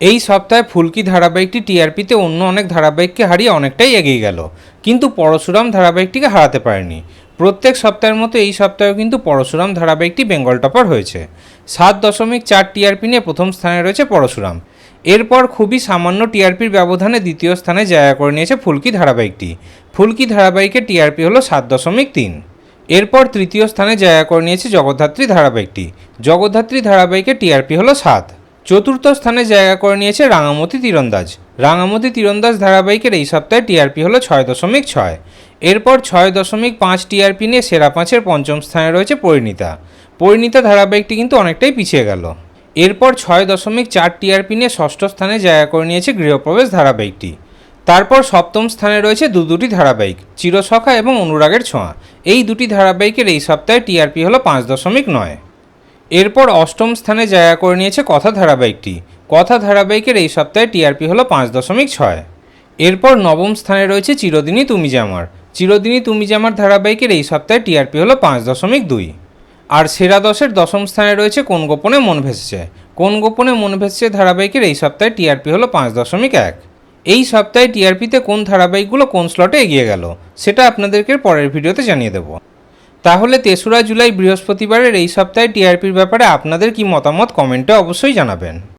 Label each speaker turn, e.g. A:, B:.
A: এই সপ্তাহে ফুলকি ধারাবাহিকটি টিআরপিতে অন্য অনেক ধারাবাহিককে হারিয়ে অনেকটাই এগিয়ে গেল। কিন্তু পরশুরাম ধারাবাহিকটিকে হারাতে পারেনি। প্রত্যেক সপ্তাহের মতো এই সপ্তাহেও কিন্তু পরশুরাম ধারাবাহিকটি বেঙ্গল টপার হয়েছে। সাত দশমিক চার টিআরপি নিয়ে প্রথম স্থানে রয়েছে পরশুরাম। এরপর খুবই সামান্য টিআরপির ব্যবধানে দ্বিতীয় স্থানে জায়গা করে নিয়েছে ফুলকি ধারাবাহিকটি। ফুলকি ধারাবাহিকের টিআরপি হলো সাত দশমিক তিন। এরপর তৃতীয় স্থানে জায়গা করে নিয়েছে জগদ্ধাত্রী ধারাবাহিকটি। জগদ্ধাত্রী ধারাবাহিকের টিআরপি হলো সাত। চতুর্থ স্থানে জায়গা করে নিয়েছে রাঙামতি তীরন্দাজ। রাঙামতি তীরন্দাজ ধারাবাহিকের এই সপ্তাহে টিআরপি হলো ছয় দশমিক ছয়। এরপর ছয় দশমিক পাঁচ টিআরপি নিয়ে সেরা পাঁচের পঞ্চম স্থানে রয়েছে পরিণীতা। পরিণীতা ধারাবাহিকটি কিন্তু অনেকটাই পিছিয়ে গেল। এরপর ছয় দশমিক চার টিআরপি নিয়ে ষষ্ঠ স্থানে জায়গা করে নিয়েছে গৃহপ্রবেশ ধারাবাহিকটি। তারপর সপ্তম স্থানে রয়েছে দু দুটি ধারাবাহিক, চিরসখা এবং অনুরাগের ছোঁয়া। এই দুটি ধারাবাহিকের এই সপ্তাহে টিআরপি হলো পাঁচ দশমিক নয়। এরপর অষ্টম স্থানে জায়গা করে নিয়েছে কথা ধারাবাহিকটি। কথা ধারাবাহিকের এই সপ্তাহে টিআরপি হলো পাঁচ দশমিক ছয়। এরপর নবম স্থানে রয়েছে চিরদিনই তুমি জামার। চিরদিনই তুমি জামার ধারাবাহিকের এই সপ্তাহে টিআরপি হলো পাঁচ দশমিক দুই। আর সেরা দশের দশম স্থানে রয়েছে কোন গোপনে মন ভেসেছে। কোন গোপনে মন ভেসেছে ধারাবাহিকের এই সপ্তাহে টিআরপি হলো পাঁচ দশমিক এক। এই সপ্তাহে টিআরপিতে কোন ধারাবাহিকগুলো কোন স্লটে এগিয়ে গেল, সেটা আপনাদেরকে পরের ভিডিওতে জানিয়ে দেবো। তাহলে তেসরা জুলাই বৃহস্পতিবারের এই সপ্তাহে টিআরপির ব্যাপারে আপনাদের কি মতামত কমেন্টে অবশ্যই জানাবেন।